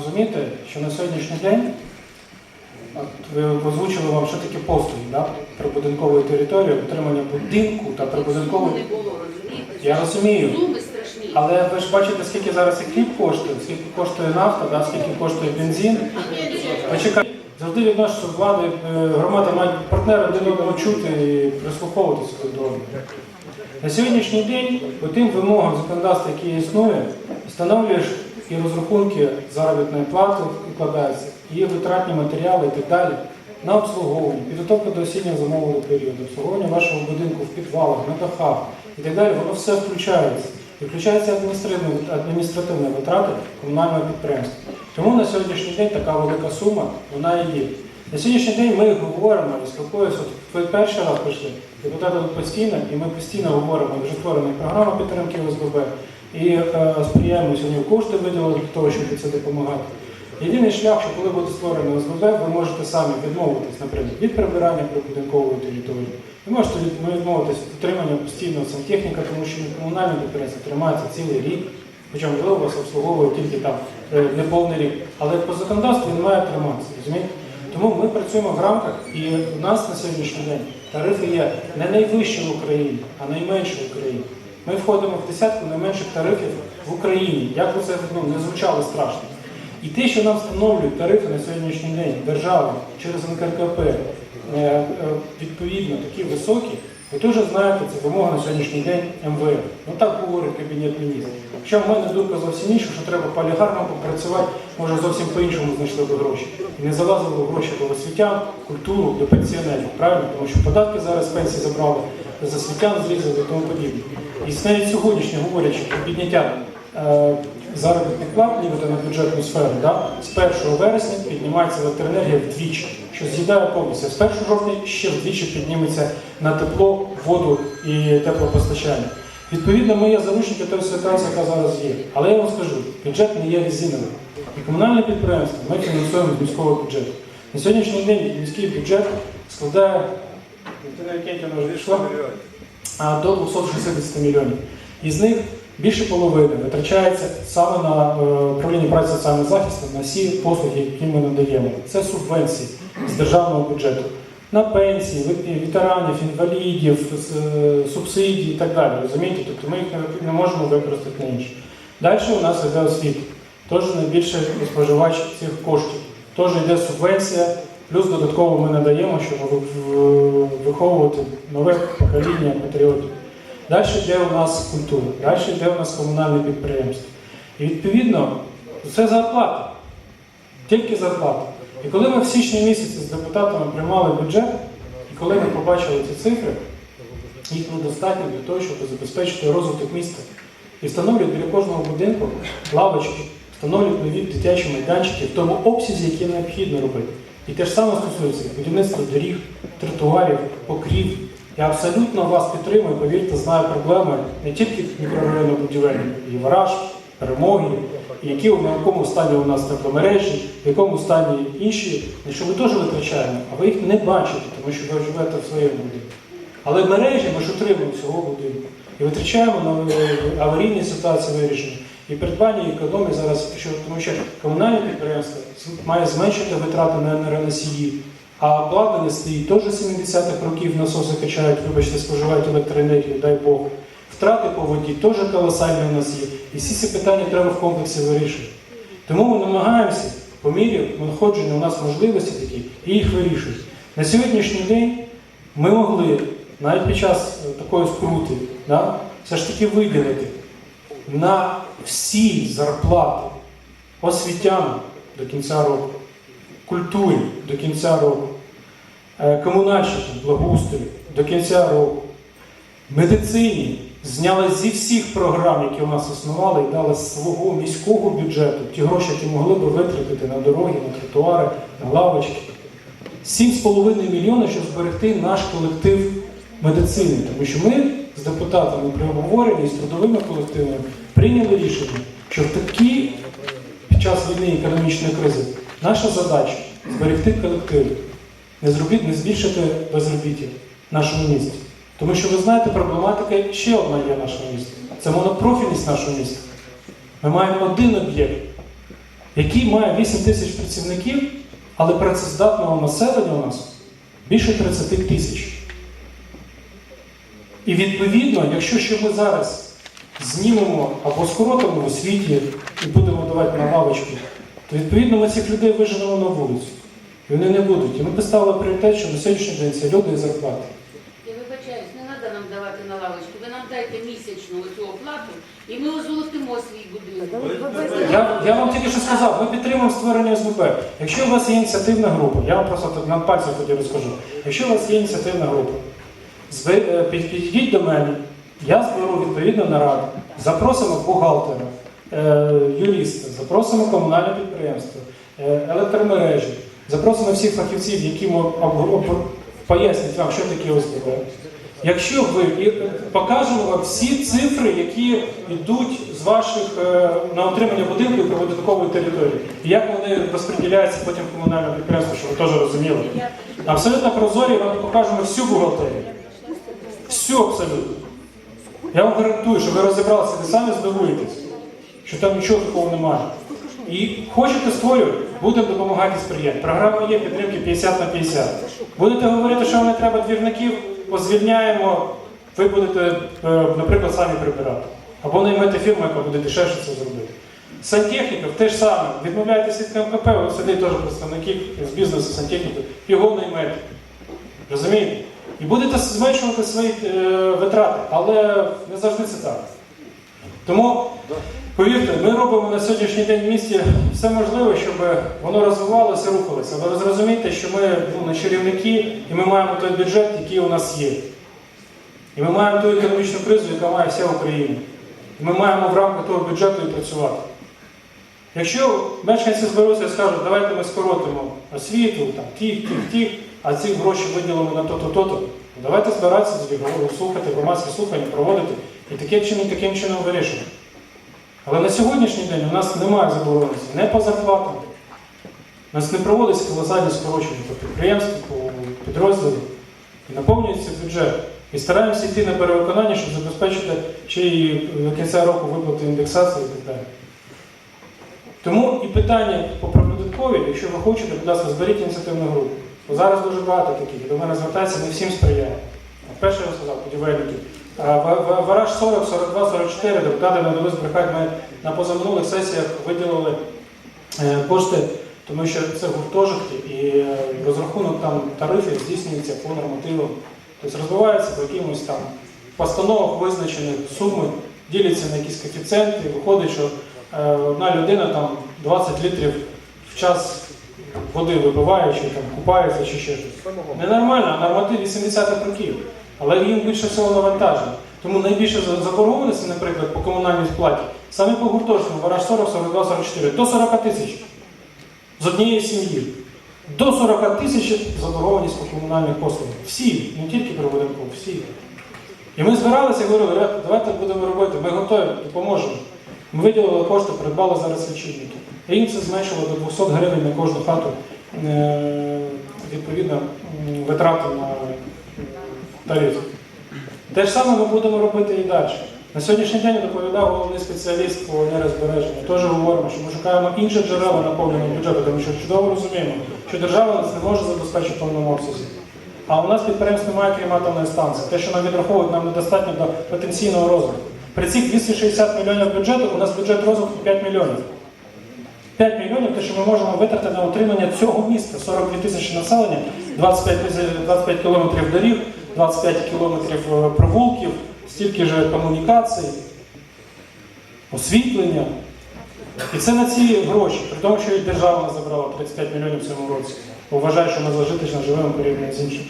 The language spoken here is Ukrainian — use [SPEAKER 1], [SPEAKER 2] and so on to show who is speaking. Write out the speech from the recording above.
[SPEAKER 1] розумієте, що на сьогоднішній день от ви озвучили вам, що таке послуги да? прибудинкової території, отримання будинку та прибудинкової. Я розумію. Але ви ж бачите, скільки зараз і хліб коштує, скільки коштує нафта, да? скільки коштує бензин. Почекайте, завжди відносно влади, е, громада мають партнери один одного чути і прислуховуватися до одного. На сьогоднішній день по тим вимогам законодавства, які існує, встановлюєш і розрахунки заробітної плати вкладаються, і витратні матеріали і так далі на обслуговування, підготовка до осіннього зимового періоду, обслуговування вашого будинку в підвалах, на дахах і так далі, воно все включається. І включаються адміністративні, витрати комунального підприємства. Тому на сьогоднішній день така велика сума, вона і є. На сьогоднішній день ми говоримо і спілкуємося. Ви перший раз прийшли, депутати тут постійно, і ми постійно говоримо, вже створена програма підтримки ОСББ, і е, сприяємо сьогодні кошти виділили для того, щоб це допомагати. Єдиний шлях, що коли буде створено ОСББ, ви можете самі відмовитись, наприклад, від прибирання прибудинкової території. Ви можете ну, відмовитись від отримання постійного сантехніка, тому що комунальне підприємство тримається цілий рік. Хоча, можливо, вас обслуговує тільки там е, неповний рік. Але по законодавству він має триматися, розумієте? Тому ми працюємо в рамках, і у нас на сьогоднішній день тарифи є не найвищі в Україні, а найменші в Україні. Ми входимо в десятку найменших тарифів в Україні. Як би це ну, не звучало страшно. І те, що нам встановлюють тарифи на сьогоднішній день держава через НКРКП, е, е, відповідно такі високі, ви теж знаєте, це вимога на сьогоднішній день МВФ. Ну так говорить Кабінет міністрів. Хоча в мене думка зовсім інша, що треба полігарно попрацювати, може зовсім по-іншому знайшли би гроші. І не залазили б гроші до освітян, культуру, до пенсіонерів, правильно? Тому що податки зараз пенсії забрали, з освітян зрізали і тому подібне. І навіть сьогоднішнє говорячи про підняття е, заробітних плат нібито на бюджетну сферу, да, з 1 вересня піднімається електроенергія вдвічі, що з'їдає повністю. З 1 жовтня ще вдвічі підніметься на тепло, воду і теплопостачання. Відповідно, ми є заручники тої ситуації, яка зараз є. Але я вам скажу, бюджет не є резиновим. І комунальне підприємство ми фінансуємо з міського бюджету. На сьогоднішній день міський бюджет складає Вікторія Кентівна вже йшла, до 260 мільйонів. Із них більше половини витрачається саме на е, управління праці соціального захисту, на всі послуги, які ми надаємо. Це субвенції з державного бюджету. На пенсії, ветеранів, інвалідів, е, субсидії і так далі. Розумієте? Тобто ми їх не- можемо використати на інше. Далі у нас йде освіта. Теж найбільший споживач цих коштів. Теж йде субвенція, плюс додатково ми надаємо, щоб виховувати нове покоління патріотів. Далі йде у нас культура, далі йде у нас комунальне підприємство. І відповідно це зарплата, тільки зарплата. І коли ми в січні місяці з депутатами приймали бюджет, і коли ми побачили ці цифри, їх недостатньо для того, щоб забезпечити розвиток міста. І встановлюють біля кожного будинку лавочки, встановлюють нові дитячі майданчики в тому обсязі, який необхідно робити. І те ж саме стосується будівництва доріг, тротуарів, покрів. Я абсолютно вас підтримую, повірте, знаю проблеми не тільки мікрорайону будівельників, і вараж, перемоги, які в якому стані у нас тепломережі, в якому стані інші, на що ми теж витрачаємо, а ви їх не бачите, тому що ви живете в своєму будинку. Але мережі ми ж отримуємо цього будинку. І витрачаємо на е, аварійні ситуації вирішення. І придбання економії зараз, що, тому що комунальне підприємство має зменшити витрати на енергоносії, а обладнання стоїть теж 70-х років насоси качають, вибачте, споживають електроенергію, дай Бог. Втрати по воді теж колосальні у нас є. І всі ці питання треба в комплексі вирішувати. Тому ми намагаємося по мірі знаходження у нас можливості такі і їх вирішують. На сьогоднішній день ми могли навіть під час е, такої скрути да, все ж таки виділити на всі зарплати освітянам до кінця року, культурі до кінця року, е, комунальщикам, благоустрою до кінця року, медицині зняли зі всіх програм, які у нас існували, і дали з свого міського бюджету ті гроші, які могли би витратити на дороги, на тротуари, на лавочки. 7,5 мільйона, щоб зберегти наш колектив медицини. Тому що ми з депутатами при обговоренні з трудовими колективами прийняли рішення, що в такі під час війни економічної кризи наша задача зберегти колектив, не зробити, не збільшити безробіття в нашому місті. Тому що ви знаєте, проблематика ще одна є в нашому місті. Це монопрофільність нашого міста. Ми маємо один об'єкт, який має 8 тисяч працівників, але працездатного населення у нас більше 30 тисяч. І відповідно, якщо ще ми зараз знімемо або скоротимо в освіті і будемо давати на лавочки, то відповідно ми цих людей виженемо на вулицю. І вони не будуть. І ми поставили пріоритет, що на сьогоднішній день це люди і зарплати.
[SPEAKER 2] Я вибачаюсь, не треба нам давати на лавочку. Ви нам дайте місячну цю оплату, і ми озолотимо свій будинок.
[SPEAKER 1] Я, я вам тільки що сказав, ми підтримуємо створення СББ. Якщо у вас є ініціативна група, я вам просто на пальцях тоді розкажу. Якщо у вас є ініціативна група, підійдіть до мене, я зберу відповідно нараду, запросимо бухгалтера, е, юриста, запросимо комунальне підприємство, е, електромережі, запросимо всіх фахівців, які пояснять вам, що таке ОСББ. Якщо ви і е, покажемо вам всі цифри, які йдуть з ваших е, на отримання будинку і прибудинкової території, і як вони розподіляються потім в комунальному підприємстві, щоб ви теж розуміли. Абсолютно прозорі вам покажемо всю бухгалтерію. Всю абсолютно. Я вам гарантую, що ви розібралися, ви самі здивуєтесь, що там нічого такого немає. І хочете створювати, будемо допомагати сприяти. Програма є підтримки 50 на 50. Будете говорити, що не треба двірників, позвільняємо, ви будете, е, наприклад, самі прибирати. Або наймете фірму, яка буде дешевше це зробити. Сантехніків теж саме. Відмовляєтеся від КМКП, от сидить теж представники з бізнесу сантехніків, його наймете. Розумієте? І будете зменшувати свої е, витрати, але не завжди це так. Тому, повірте, ми робимо на сьогоднішній день в місті все можливе, щоб воно розвивалося, рухалося. Але ви зрозумієте, що ми ну, не чарівники, і ми маємо той бюджет, який у нас є. І ми маємо ту економічну кризу, яка має вся Україна. І ми маємо в рамках того бюджету і працювати. Якщо мешканці зберуться і скажуть, давайте ми скоротимо освіту, там, тих, тих, тих, а ці гроші виділимо на то-то, то-то, давайте збиратися, слухати, громадські слухання, проводити і таким чином, таким чином вирішувати. Але на сьогоднішній день у нас немає забороненості не по зарплатам. У нас не проводиться колосальні скорочення по підприємству, по підрозділу. І наповнюється бюджет. І стараємося йти на перевиконання, щоб забезпечити ще й до кінця року виплати індексації і так далі. Тому і питання по прибудинковій, якщо ви хочете, будь ласка, зберіть ініціативну групу. Бо зараз дуже багато таких, до мене звертається, не всім сприяє. Перше я сказав, будівельники. Вараж 40, 42, 44, депутати не дали збрехати. Ми на позаминулих сесіях виділили е, кошти, тому що це гуртожитки і е, розрахунок там тарифів здійснюється по нормативам. Тобто розбивається по якимось там постановах визначені суми, діляться на якісь коефіцієнти, і виходить, що е, одна людина там 20 літрів в час води випиває, чи там купається, чи ще щось. Ненормально, а норматив 80-х років. Але їм більше всього навантажено. Тому найбільше за- заборгованості, наприклад, по комунальній сплаті, саме по гуртожитку, вараж 40, 42, 44, до 40 тисяч з однієї сім'ї. До 40 тисяч заборгованість по комунальних послугах. Всі, не тільки прибудинкові, всі. І ми збиралися і говорили, давайте будемо робити, ми готові, допоможемо. Ми виділили кошти, придбали зараз лічильники. І їм це зменшило до 200 гривень на кожну хату е, відповідно витрати на тариф. Те ж саме ми будемо робити і далі. На сьогоднішній день доповідав головний спеціаліст по нерозбереженню. Теж говоримо, що ми шукаємо інші джерела наповнення бюджету, тому що чудово розуміємо, що держава нас не може забезпечити в повному обсязі. А у нас підприємств немає крім атомної станції. Те, що нам відраховують, нам недостатньо до потенційного розвитку. При цих 260 мільйонів бюджету у нас бюджет розвитку 5 мільйонів. 5 мільйонів, те, що ми можемо витратити на утримання цього міста. 42 тисячі населення, 25, 25 кілометрів доріг, 25 кілометрів е, провулків, стільки ж комунікацій, освітлення. І це на ці гроші, при тому, що і держава забрала 35 мільйонів в цьому році. Вважаю, що ми зажиточно живемо порівняно з іншим.